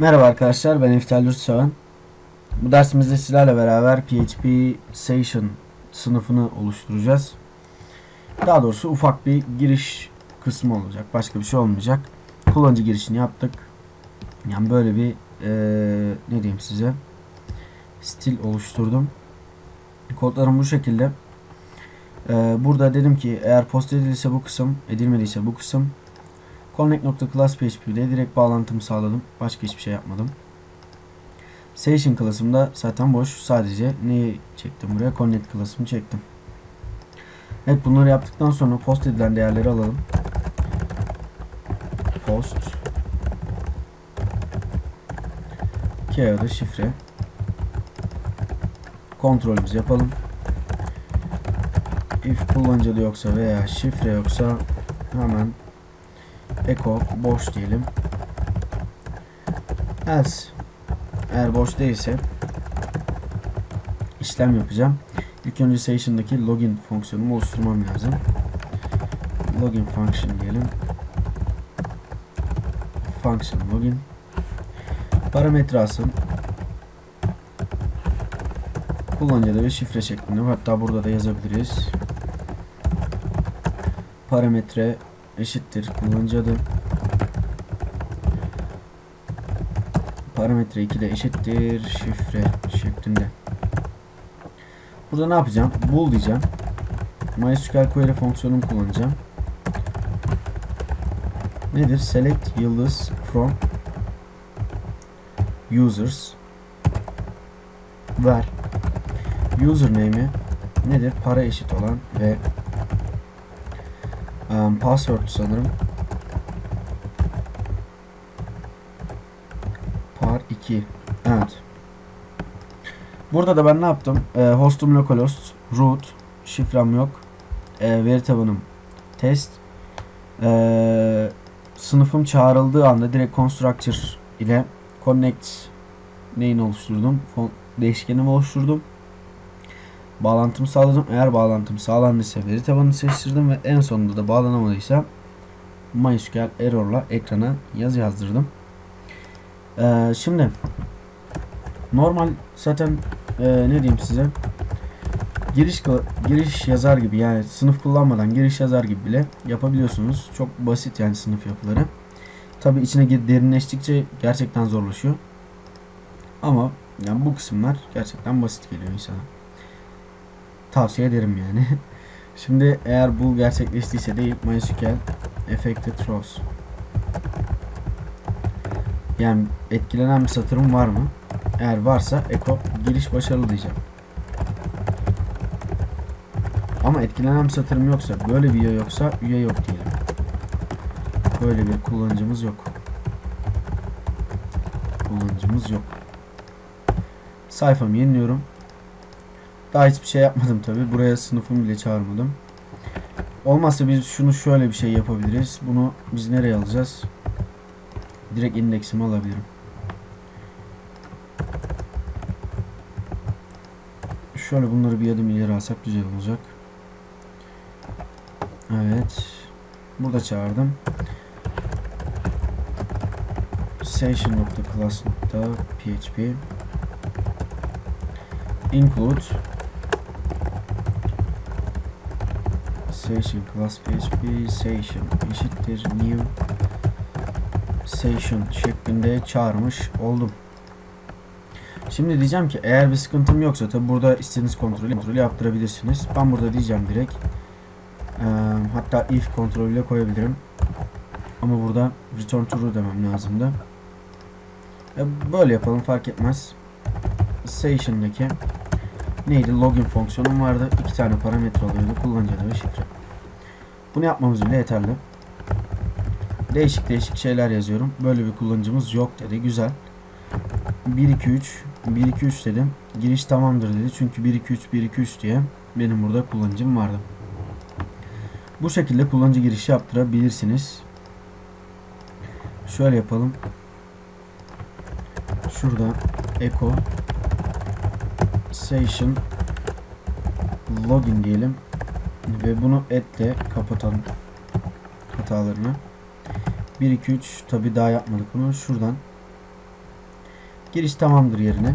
Merhaba arkadaşlar ben İftal Yurtseven. Bu dersimizde sizlerle beraber PHP Session sınıfını oluşturacağız. Daha doğrusu ufak bir giriş kısmı olacak. Başka bir şey olmayacak. Kullanıcı girişini yaptık. Yani böyle bir ee, ne diyeyim size stil oluşturdum. Kodlarım bu şekilde. Ee, burada dedim ki eğer post edilirse bu kısım, edilmediyse bu kısım Connect.class.php'de direkt bağlantımı sağladım. Başka hiçbir şey yapmadım. Session klasımda zaten boş. Sadece neyi çektim buraya? Connect klasımı çektim. Evet bunları yaptıktan sonra post edilen değerleri alalım. Post kağıdı şifre kontrolümüzü yapalım. If kullanıcıda yoksa veya şifre yoksa hemen echo boş diyelim. Else eğer boş değilse işlem yapacağım. İlk önce session'daki login fonksiyonumu oluşturmam lazım. Login function diyelim. Function login. Parametre alsın. Kullanıcıda ve şifre şeklinde. Hatta burada da yazabiliriz. Parametre eşittir kullanıcı adı parametre 2 de eşittir şifre şeklinde. Burada ne yapacağım? Bool diyeceğim. MySQL query fonksiyonumu kullanacağım. Nedir? Select yıldız from users ver username'i nedir? Para eşit olan ve um, password sanırım. Par 2 evet. Burada da ben ne yaptım? E, hostum localhost root şifrem yok. E, veri tabanım test. E, sınıfım çağrıldığı anda direkt constructor ile connect neyini oluşturdum? Değişkenimi oluşturdum bağlantımı sağladım. Eğer bağlantım sağlandıysa veri tabanını seçtirdim ve en sonunda da bağlanamadıysa MySQL error'la ekrana yazı yazdırdım. Ee, şimdi normal zaten e, ne diyeyim size giriş giriş yazar gibi yani sınıf kullanmadan giriş yazar gibi bile yapabiliyorsunuz. Çok basit yani sınıf yapıları. Tabi içine derinleştikçe gerçekten zorlaşıyor. Ama yani bu kısımlar gerçekten basit geliyor insana tavsiye ederim yani. Şimdi eğer bu gerçekleştiyse de MySQL affected rows yani etkilenen bir satırım var mı? Eğer varsa echo giriş başarılı diyeceğim. Ama etkilenen bir satırım yoksa, böyle bir üye yoksa üye yok diyelim. Böyle bir kullanıcımız yok. Kullanıcımız yok. Sayfamı yeniliyorum. Daha hiçbir şey yapmadım tabi. Buraya sınıfımı bile çağırmadım. Olmazsa biz şunu şöyle bir şey yapabiliriz. Bunu biz nereye alacağız? Direkt indeksimi alabilirim. Şöyle bunları bir adım ileri alsak güzel olacak. Evet. Burada çağırdım. Session.class.php include session class php session eşittir new session şeklinde çağırmış oldum. Şimdi diyeceğim ki eğer bir sıkıntım yoksa tabi burada istediğiniz kontrolü, kontrolü yaptırabilirsiniz. Ben burada diyeceğim direkt. Ee, hatta if kontrolüyle koyabilirim. Ama burada return true demem lazımdı. E, böyle yapalım fark etmez. Session'daki neydi? Login fonksiyonum vardı. İki tane parametre alıyordu. Kullanıcı adı ve şifre. Bunu yapmamız bile yeterli. Değişik değişik şeyler yazıyorum. Böyle bir kullanıcımız yok dedi. Güzel. 1 2 3 1 2 3 dedim. Giriş tamamdır dedi. Çünkü 1 2 3 1 2 3 diye benim burada kullanıcım vardı. Bu şekilde kullanıcı girişi yaptırabilirsiniz. Şöyle yapalım. Şurada echo session login diyelim ve bunu etle kapatalım hatalarını 1 2 3 tabi daha yapmadık bunu şuradan Giriş tamamdır yerine.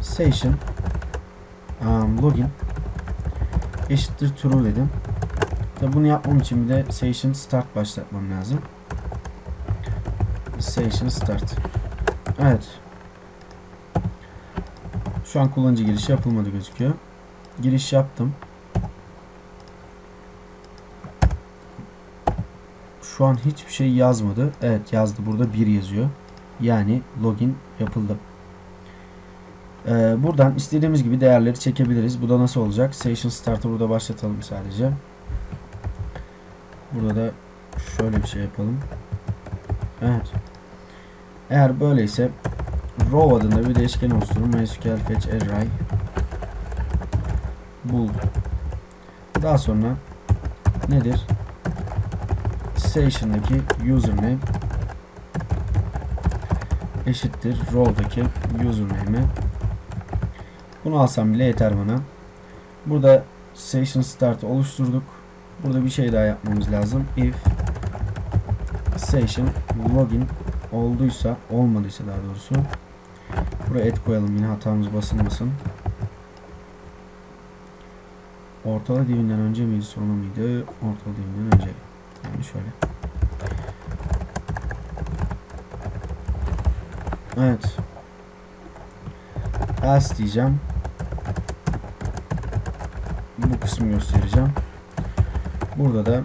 Session um, login eşittir true dedim. Tabi bunu yapmam için bir de session start başlatmam lazım. Session start. Evet. Şu an kullanıcı girişi yapılmadı gözüküyor. Giriş yaptım. Şu an hiçbir şey yazmadı. Evet yazdı. Burada 1 yazıyor. Yani login yapıldı. Ee, buradan istediğimiz gibi değerleri çekebiliriz. Bu da nasıl olacak? Session Start'ı burada başlatalım sadece. Burada da şöyle bir şey yapalım. Evet. Eğer böyleyse row adında bir değişken oluşturun. MySQL fetch array bul. Daha sonra nedir? Session'daki username eşittir row'daki username'e bunu alsam bile yeter bana. Burada session start oluşturduk. Burada bir şey daha yapmamız lazım. If session login olduysa, olmadıysa daha doğrusu. Buraya et koyalım yine hatamız basılmasın. Ortala divinden önce miydi sonra mıydı? Ortala divinden önce. Yani şöyle. Evet. Else diyeceğim. Bu kısmı göstereceğim. Burada da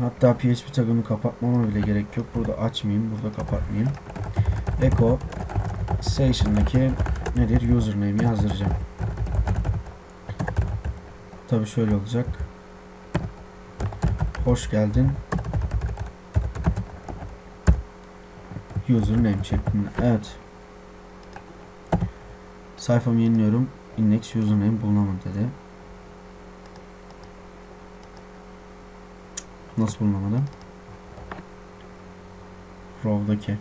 hatta PHP tagını kapatmama bile gerek yok. Burada açmayayım. Burada kapatmayayım. Echo Session'daki nedir? Username'i yazdıracağım. Tabi şöyle olacak. Hoş geldin. Username şeklinde. Evet. Sayfamı yeniliyorum. Index username bulunamadı dedi. Nasıl bulunamadı? Row'daki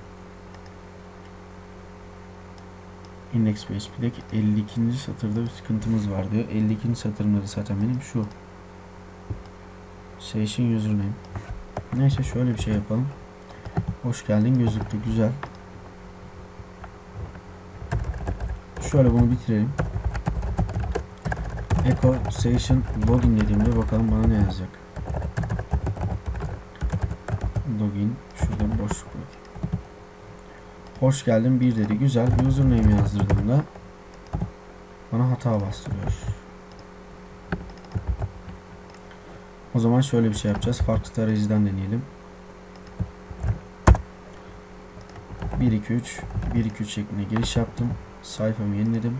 Index PHP'deki 52. satırda bir sıkıntımız var diyor. 52. satırın adı zaten benim şu. Session username. Neyse şöyle bir şey yapalım. Hoş geldin gözüktü güzel. Şöyle bunu bitirelim. Echo Session Login dediğimde bakalım bana ne yazacak. Login. Şurada boşluk var. Hoş geldin bir dedi. Güzel. Username yazdırdığımda bana hata bastırıyor. O zaman şöyle bir şey yapacağız. Farklı tarayıcıdan deneyelim. 1 2 3 1 2 3 şeklinde giriş yaptım. Sayfamı yeniledim.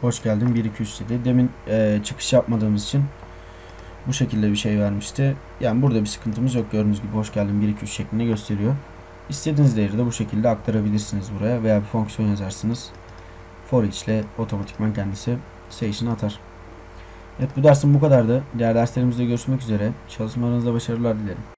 Hoş geldin 1 2 3 dedi. Demin e, çıkış yapmadığımız için bu şekilde bir şey vermişti. Yani burada bir sıkıntımız yok. Gördüğünüz gibi hoş geldin 1 2 3 şeklinde gösteriyor. İstediğiniz değeri de bu şekilde aktarabilirsiniz buraya veya bir fonksiyon yazarsınız. For ile otomatikman kendisi session atar. Evet bu dersin bu kadardı. Diğer derslerimizde görüşmek üzere. Çalışmalarınızda başarılar dilerim.